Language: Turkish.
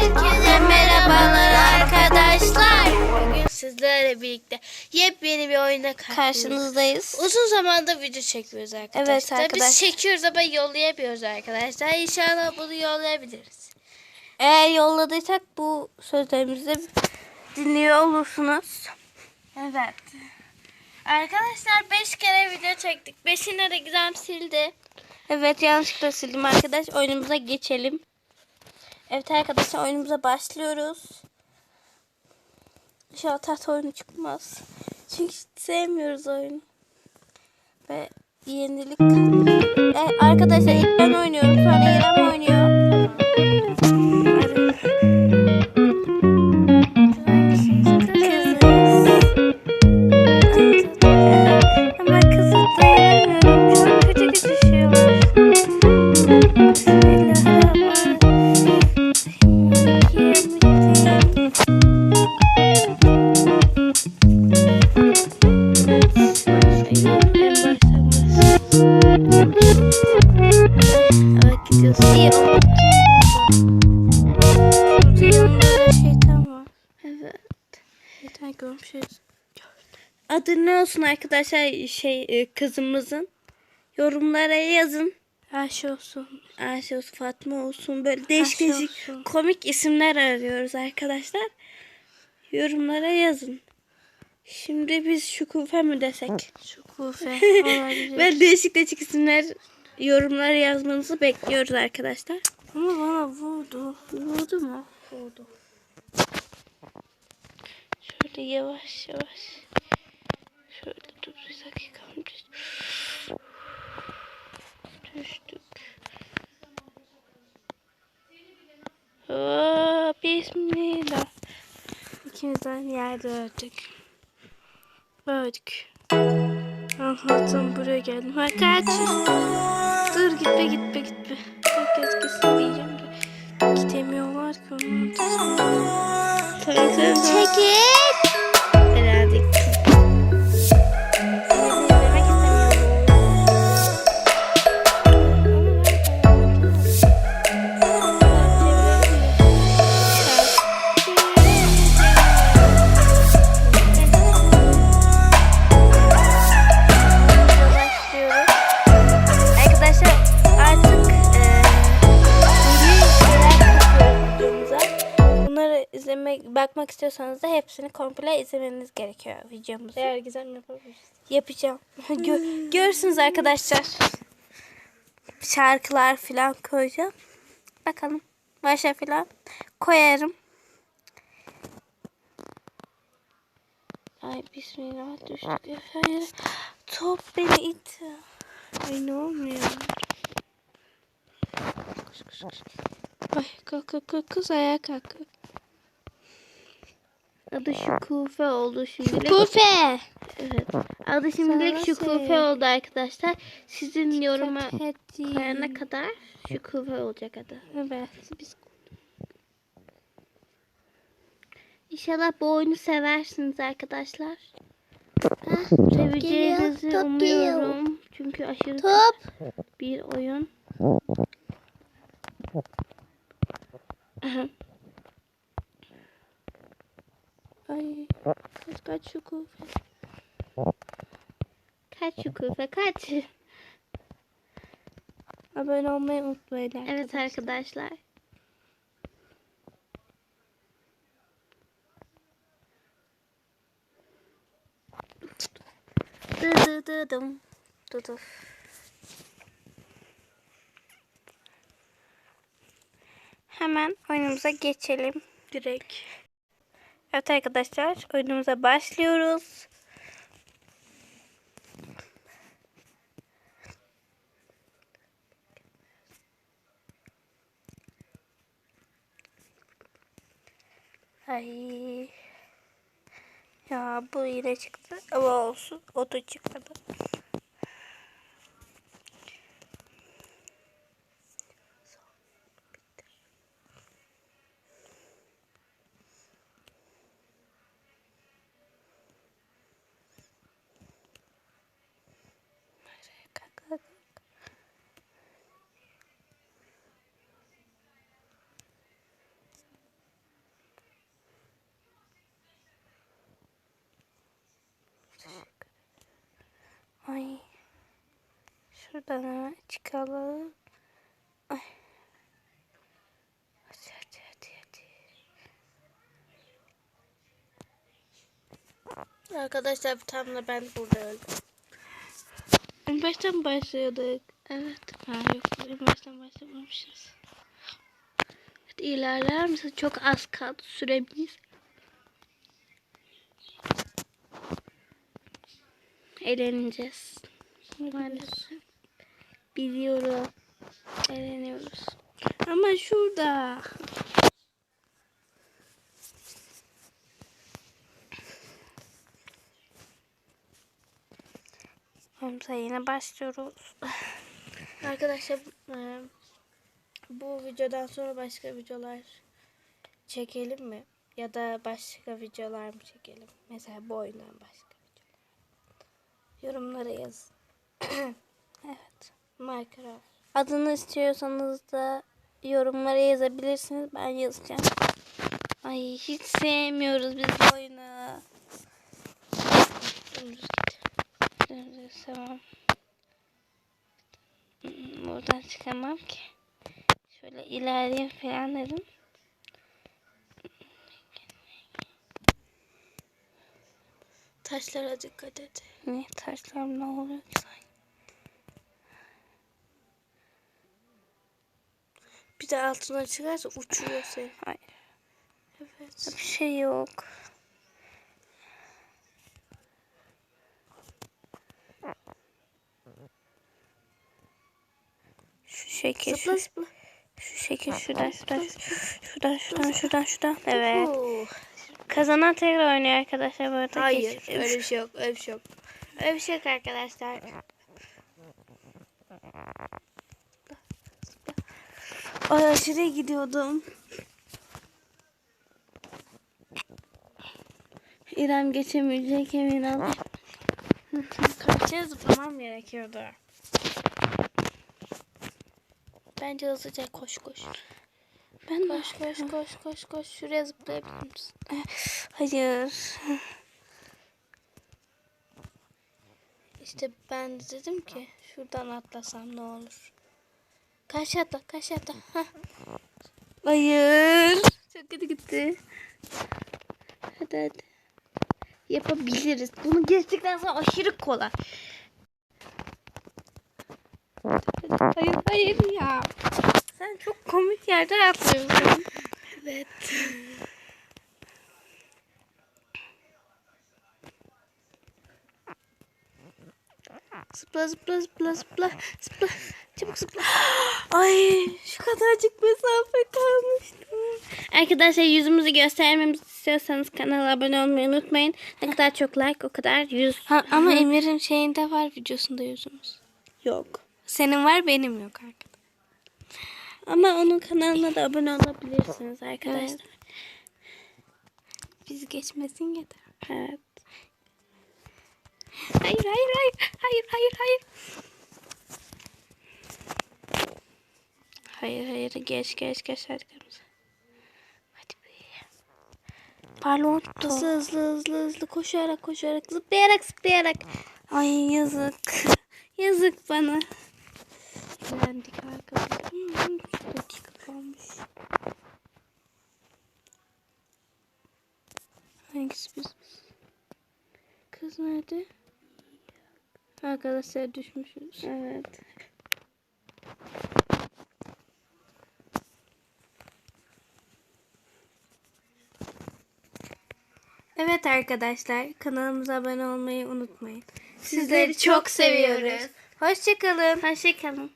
Herkese merhabalar arkadaşlar. Bugün sizlerle birlikte yepyeni bir oyuna karşınızdayız. Uzun zamandır video çekiyoruz arkadaşlar. Evet arkadaş- Biz çekiyoruz ama yollayamıyoruz arkadaşlar. İnşallah bunu yollayabiliriz. Eğer yolladıysak bu sözlerimizi dinliyor olursunuz. Evet. Arkadaşlar 5 kere video çektik. 5'ine de Gizem sildi. Evet yanlışlıkla sildim arkadaş. Oyunumuza geçelim. Evet arkadaşlar oyunumuza başlıyoruz. İnşallah tahta oyunu çıkmaz. Çünkü sevmiyoruz oyunu. Ve yenilik. Evet, arkadaşlar ilk ben oynuyorum. Sonra İrem Adı ne olsun arkadaşlar şey e, kızımızın? Yorumlara yazın. Ayşe olsun. Ayşe olsun, Fatma olsun. Böyle değişik Ayşe değişik olsun. komik isimler arıyoruz arkadaşlar. Yorumlara yazın. Şimdi biz Şükufe mi desek? Olabilir. Böyle değişik değişik isimler yorumlara yazmanızı bekliyoruz arkadaşlar. Ama bana vurdu. Vurdu mu? Vurdu. Şöyle yavaş yavaş. Şöyle dur bir dakika. Düştük. Oo, bismillah. İkimizden yerde öldük. Öldük. Allah'tan buraya geldim. Ha Dur gitme gitme gitme. Herkes kesin diyeceğim de. Gidemiyorlar ki tamam. Çekil. Bakmak istiyorsanız da hepsini komple izlemeniz gerekiyor videomuzu. Eğer Gizem yapabiliriz. Yapacağım. Gö- görürsünüz arkadaşlar. Şarkılar falan koyacağım. Bakalım. Başa falan koyarım. Ay bismillah düştük. Hayır. Top beni itti. Ay ne olmuyor? Koş koş koş. Ay kalk kalk kalk kız ayağa kalk. Adı Şükufe oldu şimdilik. Şukufe. Evet. Adı şimdilik Sana Şükufe şey. oldu arkadaşlar. Sizin yoruma Hadi. koyana kadar Şükufe olacak adı. Evet. Biz... İnşallah bu oyunu seversiniz arkadaşlar. Seveceğinizi geliyor, top umuyorum. Çünkü aşırı Top. bir oyun. Aha. Ay kaç kaç Şükufe. Kaç Şükufe kaç. Abone olmayı unutmayın Evet arkadaşlar. Dı dı dı dım. Dı dı. Hemen oyunumuza geçelim direkt. Evet arkadaşlar oyunumuza başlıyoruz. Ay. Ya bu yine çıktı ama olsun. O da çıkmadı. Kalk, kalk. Şuradan hemen çıkalım. Ay. Hadi hadi hadi hadi. Arkadaşlar tam da ben burada öldüm. En baştan başlıyorduk. Evet. Ha yok en baştan başlamamışız. Hadi ilerler misin? Çok az kaldı süremiz. Eğleneceğiz. Maalesef. Biliyorum. Eğleniyoruz. Ama şurada. Hamza yine başlıyoruz. Arkadaşlar e, bu videodan sonra başka videolar çekelim mi? Ya da başka videolar mı çekelim? Mesela bu oyundan başka videolar. Yorumlara yazın. Evet. Minecraft. Adını istiyorsanız da yorumlara yazabilirsiniz. Ben yazacağım. Ay hiç sevmiyoruz biz bu oyunu. Tamam. Buradan çıkamam ki. Şöyle ilerleyeyim falan dedim. Taşlara dikkat et. Ne taşlar ne oluyor ki sanki? Bir de altına çıkarsa uçuruyor seni. Hayır. Evet. Bir şey yok. Şu şekil, Zıpla şu, zıpla. şu şekil şuradan, şuradan, şuradan, şuradan, şuradan, şuradan. Evet. Kazanan tekrar oynuyor arkadaşlar. Bu arada Hayır geç- öyle bir şey yok. Öyle bir şey yok. Öyle bir şey yok arkadaşlar. Ay aşırıya gidiyordum. İrem geçemeyecek emin ol. Karşıya zıplamam gerekiyordu. Bence hızlıca koş koş. Ben Koş koş koş koş koş. Şuraya zıplayabilir misin? Hayır. İşte ben de dedim ki şuradan atlasam ne olur. Karşı atla karşı atla. Hah. Hayır. Çok kötü gitti. Hadi hadi. Yapabiliriz. Bunu geçtikten sonra aşırı kolay. Hayır hayır ya. Sen çok komik yerde atlıyorsun. Evet. Zıpla zıpla zıpla zıpla zıpla. Çabuk zıpla. Ay şu kadarcık mesafe kalmıştı. Arkadaşlar yüzümüzü göstermemizi istiyorsanız kanala abone olmayı unutmayın. Ne kadar çok like o kadar yüz. Ha, ama Emir'in şeyinde var videosunda yüzümüz. yok. Senin var benim yok arkadaşlar. Ama onun kanalına da abone olabilirsiniz arkadaşlar. Evet. Biz geçmesin yeter. Evet. Hayır hayır hayır hayır hayır hayır. Hayır hayır geç geç geç arkamıza. Hadi be. Balon tuttu. Hızlı hızlı hızlı hızlı koşarak koşarak zıplayarak zıplayarak. Ay yazık. yazık bana. Eğlendik arkadaşlar. Dakika kalmış. Hangisi biz? Kız nerede? Arkadaşlar düşmüşüz. Evet. Evet arkadaşlar kanalımıza abone olmayı unutmayın. Sizleri çok seviyoruz. Hoşçakalın. Hoşçakalın.